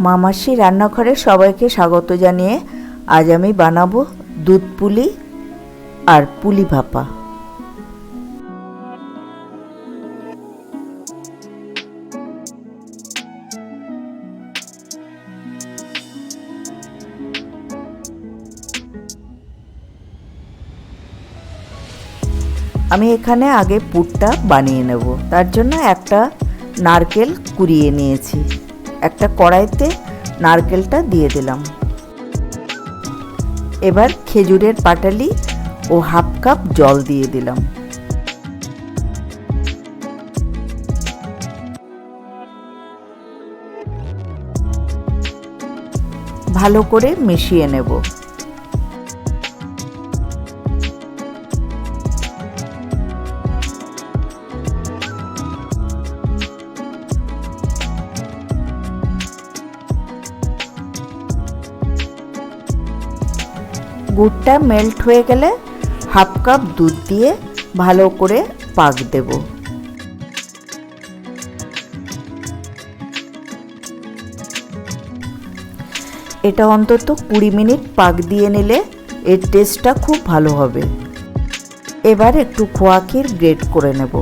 মামাসি রান্নাঘরে সবাইকে স্বাগত জানিয়ে আজ আমি বানাবো দুধ পুলি আর পুলি ভাপা। আমি এখানে আগে পুরটা বানিয়ে নেব। তার জন্য একটা নারকেল কুড়িয়ে নিয়েছি। একটা কড়াইতে নারকেলটা দিয়ে দিলাম। এবার খেজুরের পাটালি ও হাফ কাপ জল দিয়ে দিলাম। ভালো করে মিশিয়ে নেব। গুড়টা মেল্ট হয়ে গেলে হাফ কাপ দুধ দিয়ে ভালো করে পাক দেব। এটা অন্তত কুড়ি মিনিট পাক দিয়ে নিলে এর টেস্টটা খুব ভালো হবে। এবার একটু খোয়া ক্ষীর গ্রেট করে নেব।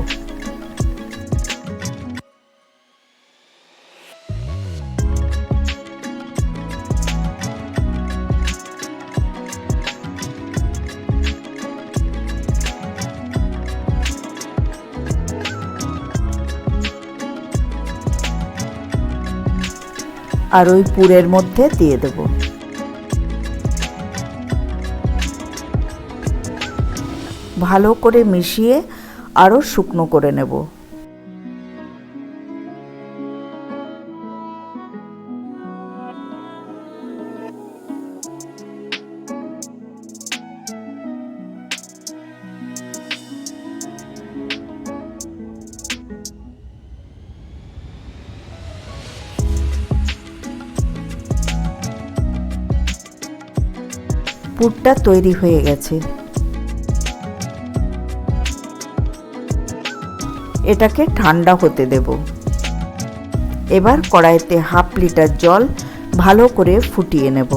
আর ওই পুরের মধ্যে দিয়ে দেব। ভালো করে মিশিয়ে আরও শুকনো করে নেব। পুরটা তৈরি হয়ে গেছে। এটাকে ঠান্ডা হতে দেব। এবার কড়াইতে হাফ লিটার জল ভালো করে ফুটিয়ে নেব।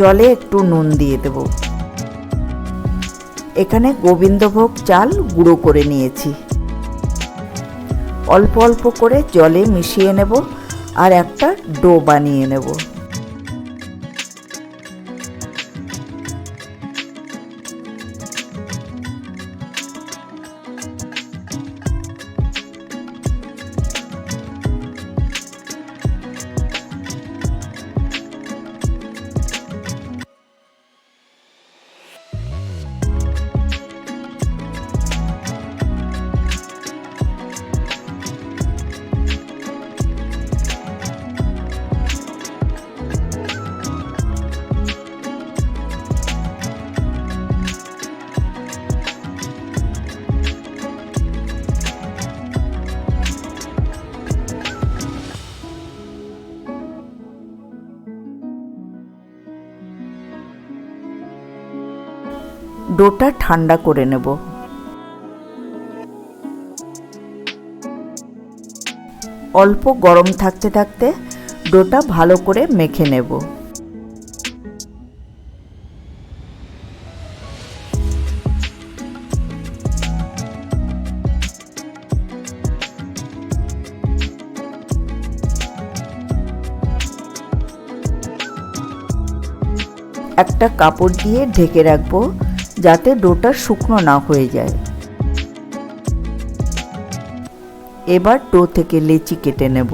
জলে একটু নুন দিয়ে দেব। এখানে গোবিন্দভোগ চাল গুঁড়ো করে নিয়েছি। অল্প অল্প করে জলে মিশিয়ে নেব আর একটা ডো বানিয়ে নেব। ডোটা ঠান্ডা করে নেব। অল্প গরম থাকতে থাকতে ডোটা ভালো করে মেখে নেব। একটা কাপড় দিয়ে ঢেকে রাখব। যাতে ডোটা শুকনো না হয়ে যায়। এবার ডো থেকে লেচি কেটে নেব।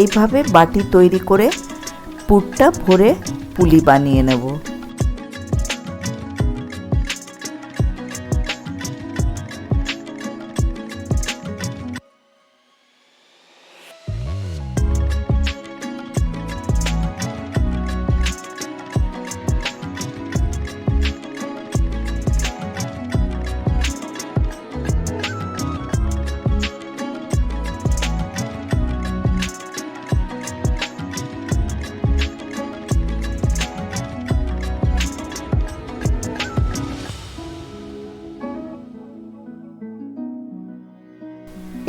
এইভাবে বাটি তৈরি করে পুরটা ভরে পুলি বানিয়ে নেব।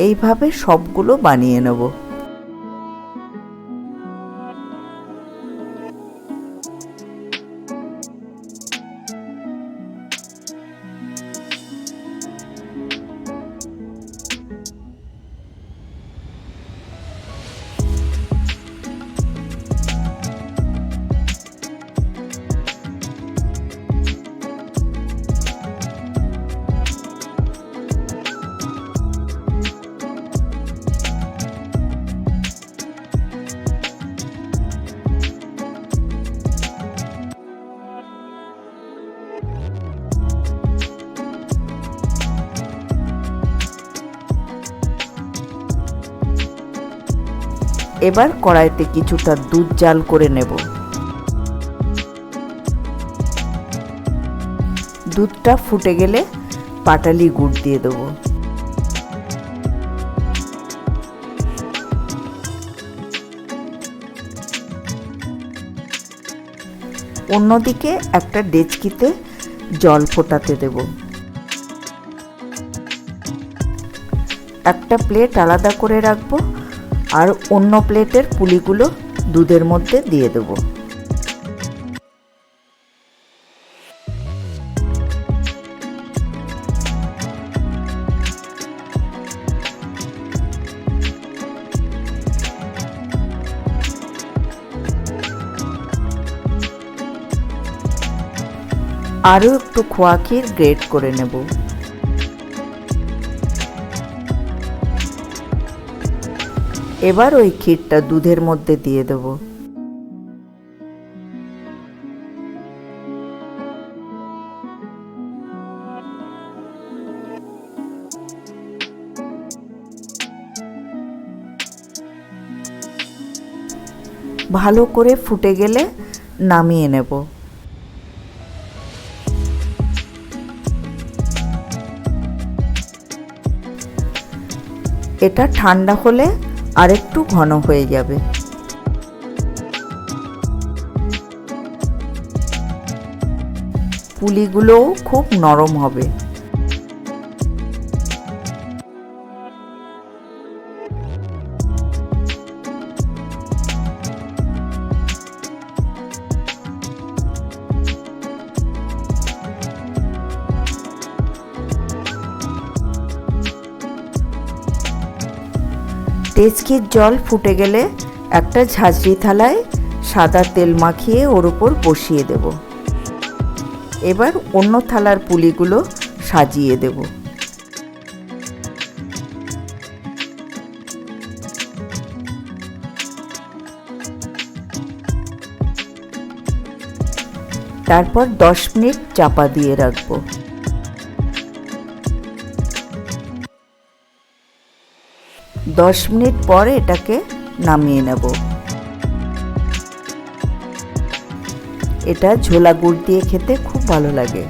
এইভাবে সবগুলো বানিয়ে নেব। এবার কড়াইতে কিছুটা দুধ জাল করে নেব। দুধটা ফুটে গেলে পাটালি গুড় দিয়ে দেবো। অন্যদিকে একটা ডেচকিতে জল ফোটাতে দেব। একটা প্লেট আলাদা করে রাখব। আর অন্য প্লেটের পুলিগুলো দুধের মধ্যে দিয়ে দেবো। আরও একটু খোয়া ক্ষীর গ্রেট করে নেব। এবার ওই ক্ষীরটা দুধের মধ্যে দিয়ে দেব। ভালো করে ফুটে গেলে নামিয়ে নেব। এটা ঠান্ডা হলে আরেকটু ঘন হয়ে যাবে। পুলিগুলোও খুব নরম হবে। তেজকির জল ফুটে গেলে একটা ঝাঁঝরি থালায় সাদা তেল মাখিয়ে ওর উপর বসিয়ে দেব। এবার অন্য থালার পুলিগুলো সাজিয়ে দেব। তারপর দশ মিনিট চাপা দিয়ে রাখব। দশ মিনিট পরে এটাকে নামিয়ে নেব। এটা ঝোলা গুড় দিয়ে খেতে খুব ভালো লাগে।